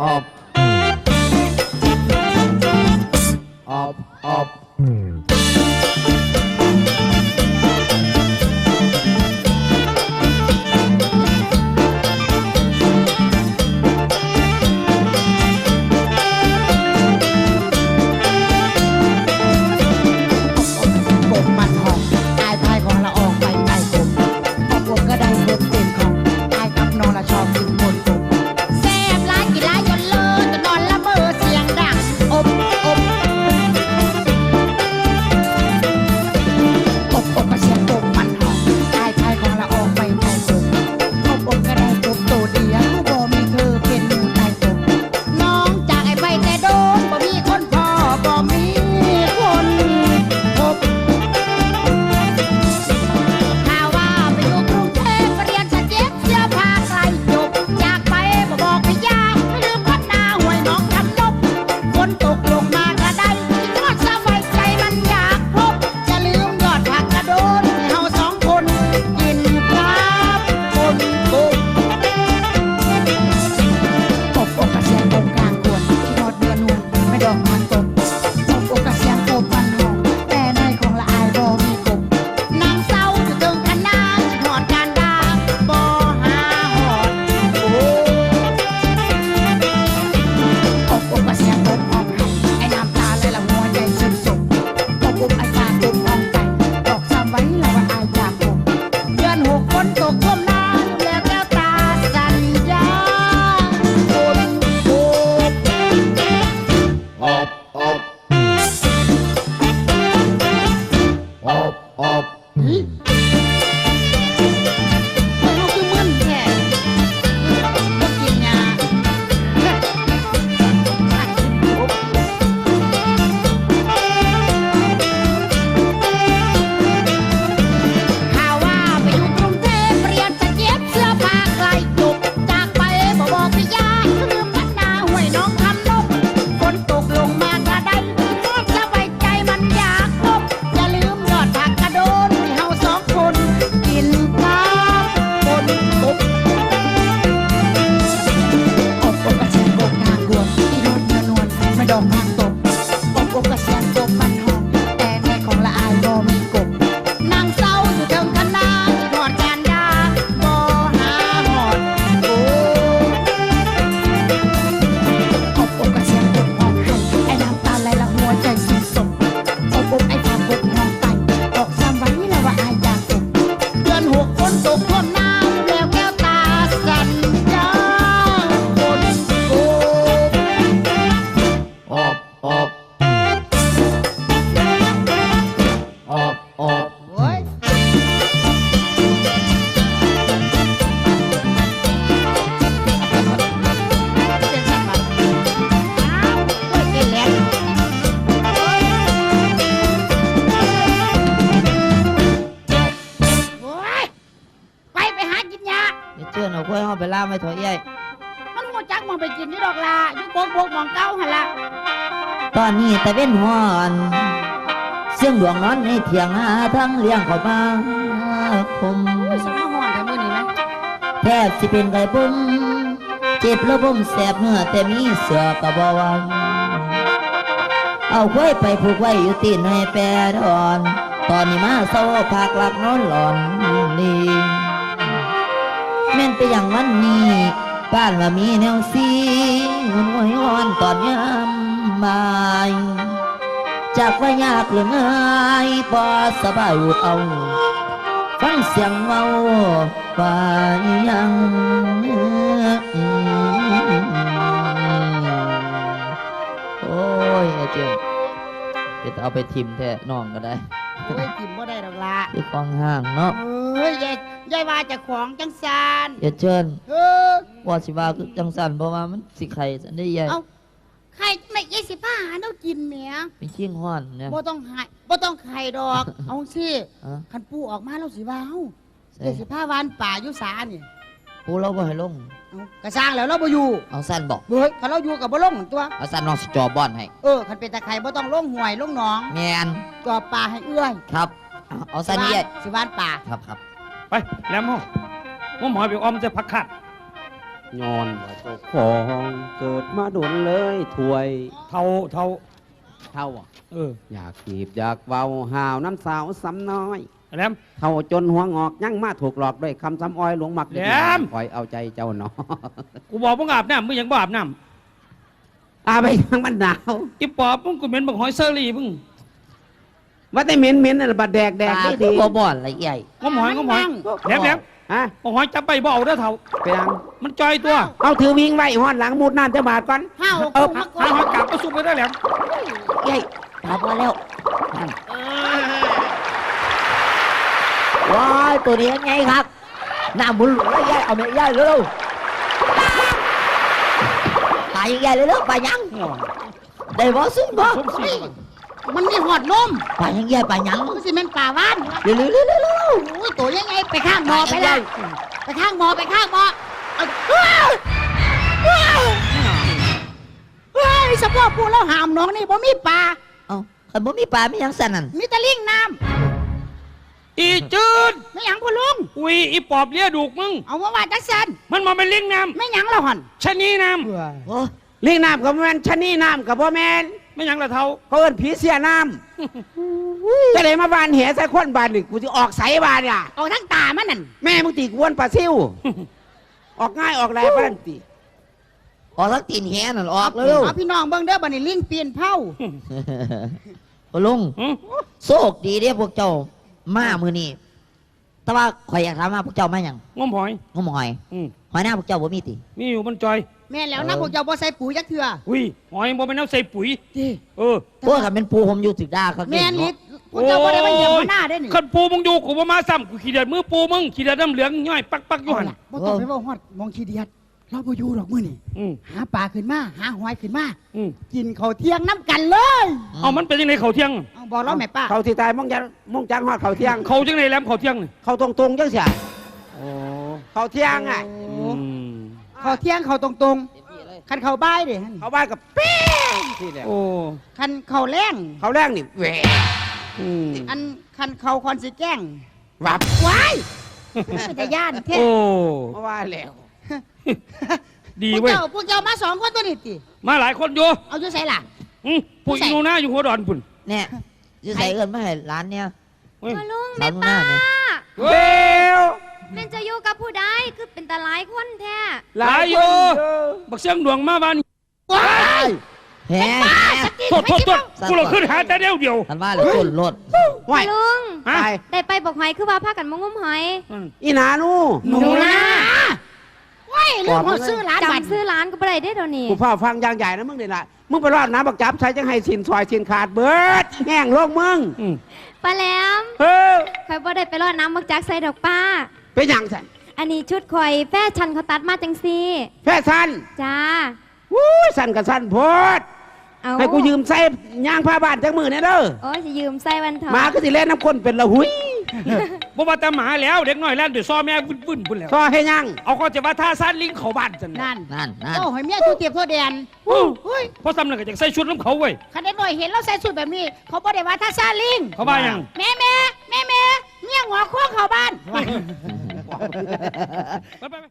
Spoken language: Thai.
อ กละอยู่โกกโบกมองเก้าหันละตอนนี้แต่เป็นหอนเสียงดวงนอนในเถียงหาทั้งเลี้ยงเข้ามาคมอุ้ยสมมาหอนแต่มือนี่ไหมแทบสิเป็นไก่ปุ้มเจ็บระบมแสบเนื้อแต่มีเสือกระบวังเอากล้วยไปผูกไว้อยู่ตีนให้แปรดอน ตอนนี้มาเศร้าพักหลับนอนหลอนลีแม่นไปอย่างวันนี้บ้านว่ามีแนวซี หุ่นหวยอ่อนตอนยามบ่ายจากว่ายากหรือง่ายพอสบายอุดเอาฟังเสียงเมาว่ายังโอ้ยไอ้เจ้าเดี๋ยวเอาไปทิมแท้น้องก็ได้โอ้ยกินบ่ได้ดอกละที่กองห้างเนาะเอ้ยยายยายว่าเจะของจังซานอย่าเชิญเออ ว่าสิว่าคือจังสันเพราะว่ามันสิไข่สันได้ใหญ่เอาใครไม่ยายสิผ้าหาเนากินแหมเป็นชิงห้อนเนี่ยบ่ต้องหายบ่ต้องไข่ดอก เอาสิอะคันปูออกมาเราสิว่าเฮาใส่ยายสิผ้าวานป่าอยู่สานี่ปูเราบ่ให้ลง เอากระสร้างแล้วเราบ่อยู่เอาสั้นบอกเฮ้ยคันเราอยู่กับบ่ลงตัว เอาสั้นน้องสิจอบอนให้เออคันเป็นตะไคร่บ่ต้องลงห่วยลงหนองแมนจอบป่าให้เอื้อยครับ เอาเอาสั้นนี่ใหญ่สิวานป่า ครับครับไปแหลมห้องว่าหมอยไปออมจะพักขาด ย้อนว่าเจ้าของเกิดมาโดนเลยถวยเท่าเท่าเท่าอะเอออยากขีบอยากเบาหาวน้ำสาวซ้ำน้อยแหลม เท่าจนหัวงอกยังมาถูกหลอกด้วยคำซ้ำอ้อยหลวงมักเด็กแหลม คอยเอาใจเจ้าหนอ กูบอกมึงอาบน้ำมึงยังบ่อาบน้อาไปทางมันหนาวำอีปอบมึงกูเหม็นบักหอยเซอรี่มึง ว่าแต่เหม็นเหม็นน่ะบัดแดกแดกตาได้คืดีอบ่บ่อนละใหญ่งมหอยงมหอยแหลมแหลมฮะบักหอยจับไปบ่เอาเด้อเท่าไปยังมันจอยตัวเอาถือวิ่งไว้หอดหลังมุดน้ำจะบาดก่อนห้าวเออมาก่อหานหอยกลับก็ซุปไปได้อแหลมใหญ่ตาบ่แล้วนั่นว้ายตัวนี้ยังไงครับหน้ามุนหลุดเลยใหญ่เอาแม่ใหญ่เร็วๆตายยังใหญ่เลยเร็วไปยังได้บ่ซึ้งบ่ สมศรี มันมีหอดนมไปยังใหญ่ไปยังมันสิแม่นป่าว่านเร็วๆเร็วๆเร็วโอ้ยตัวยังไงไปข้างๆหมอไปละไปข้างหมอไปข้างหมอเอาว้าวว้าวเฮ้ยสะโพกปูแล้วหามน้องนี่บ่มีปลาเอ้าคันบ่มีปลามีหยังสั่นนั่นมีแตะลิงน้อีจืดำไม่หยังพ่อลุงอุ้ยอีปอบเลี้ยดูกมึงเอาว่าว่าจักสันมันมาเป็นลิงน้ไม่หยังแล้วหันำชะนีน้โอ้เลี้ยงน้ำกับแมนชะนี่น้ำกับพ่อแมนำ ไม่หยังละเท่าเขาเอิ้นผีเสียน้ำจะเลยมาบานเหใส่คนบานนี่กูจะออกใสบานอะออกทั้งตามันนั่นแม่มึงตีกวนปลาซิว ออกง่ายออกแรงปานนตีออกทักตีนแหนั่นออกเร็วเอาพี่น้องเบิ่งเด้อบัดนี้ลิงเปลี่ยนเผาๆพ่อลุงหึโชคดีเด้พวกเจ้ามามือนี้แต่ว่าข่อยอยากถามว่าพวกเจ้ามาหยังงมหอยงมหอย อืมหอยหน้าพวกเจ้าบ่มีติ มีอยู่มันจอย แม่นแล้วนะพวกเจ้าบ่ใส่ปุ๋ยจักเทื่ออุ้ยหอยบ่เป็นน้ำใส่ปุ๋ยเออพวกคันเป็นปูผมอยู่ถึกด่าเขาแม่นลิดพวกเจ้าบ่ได้มาเหยียบหัวหน้าได้นี่คันปูมึงอยู่กูบ่มาซ้ำกูขี้เดือดมือปูมึงขี้เดือดน้ำเหลืองย่อยปักปักอยู่เอาหันล่ะบ่ต้องไปเว้าฮอดมองขี้เดียดเราบ่อยู่ดอกมื้อนี่อืมหาปลาขึ้นมาหาหอยขึ้นมาอืมกินข้าวเที่ยงน้ำกันเลยเอามันเป็นยังไงเขาเที่ยง เอาบอกเราแม่ป้าเขาที่ตายมองจังมองจังหอดเขาเที่ยง เขาจังไงแหลมเขาเที่ยงนี่เขาตรงตรงๆจังเสียโอ้เขาเที่ยงอะ อืม ข้าวเที่ยงข้าวตรงๆคันข้าวบ่ายเด้เขาบ้านกับเป้งที่เดียวโอ้คันข้าวแรงเขาแรกนี่แหวะอืมอันคันข้าวคอนสิแกล้งวับว้ายเป็นตาย่านแท้โอ้ เพราะว่าแล้วดีพวกเว้ย เจ้าพวกเจ้ามาสองคนตัวนี้ติมาหลายคนอยู่เอาอยู่ไสล่ะ อืมปุ๋ยอีนูหน้าอยู่หัวดอนปุ่นเนี่ยจะใส่เอินมาให้ร้านเนี่ยเว้ยมาลุงสาแม่วหน้าป้าเนี่ยเว้ย เป็นจะอยู่กับผู้ใดคือเป็นตาหลายคนแท้หลายอยู่บักเสียงดวงมาบ้านว้ายแหมโทษโทษโทษกูเราขึ้นหาแต่เดียวเดียวทันว่าเลยต้นรถไหวลุงฮะตายได้ไปบอกหอยคือว่าพากันมางมหอยอืมอีหนานูหนูนะว้ายเรื่องหัวซื้อร้านบัตรจำซื้อร้านก็บ่ได้ได้อเดี๋ยวนี้กูพ่อฟังอย่างใหญ่นะมึงนี่ละมึงไปรอดน้ำบักจับใช้จังให้สินซอยสินขาดเบิดแห้งโลกมึงอืมปลาแหลมเฮ้ยคอยบ่ได้ไปรอดน้ำมักจักใส่ดอกป้า เป็นหยังสันอันนี้ชุดข่อยแฟชั่นเขาตัดมาจังซี่แค่สั้นจ้าวู้ยสั้นกับสั้นโพดเอาให้กูยืมใส่ย่างผ้าบ้านจังมือเนี่ยเด้อโอ้ยสิยืมใส่วันเถอะหมาก็สิเล่นน้ำคนเป็นละหุยบ่ว่าแต่หมาแล้วเด็กน้อยแล้วเดี๋ยวซ้อแม่วุ่นวุ่นพุ่นแล้วซอให้ยังเอาก็จะว่าท่าซ่านลิงเขาบ้านจันนั่นนั่นนั่นเจ้าหอยเมียทูเตียบทั่วแดนอู้เฮ้ยเพราะซ้ำนั่นก็จะใส่ชุดน้ำเขาเว้ยคันเด็กน้อยเห็นเราใส่สูทแบบนี้ เขาบ่ได้ว่าท่าซาลิงเขาบ้ายังแม่แม่แม่แม่เมียหัวโค้งเข้าบ้าน ไปไปไป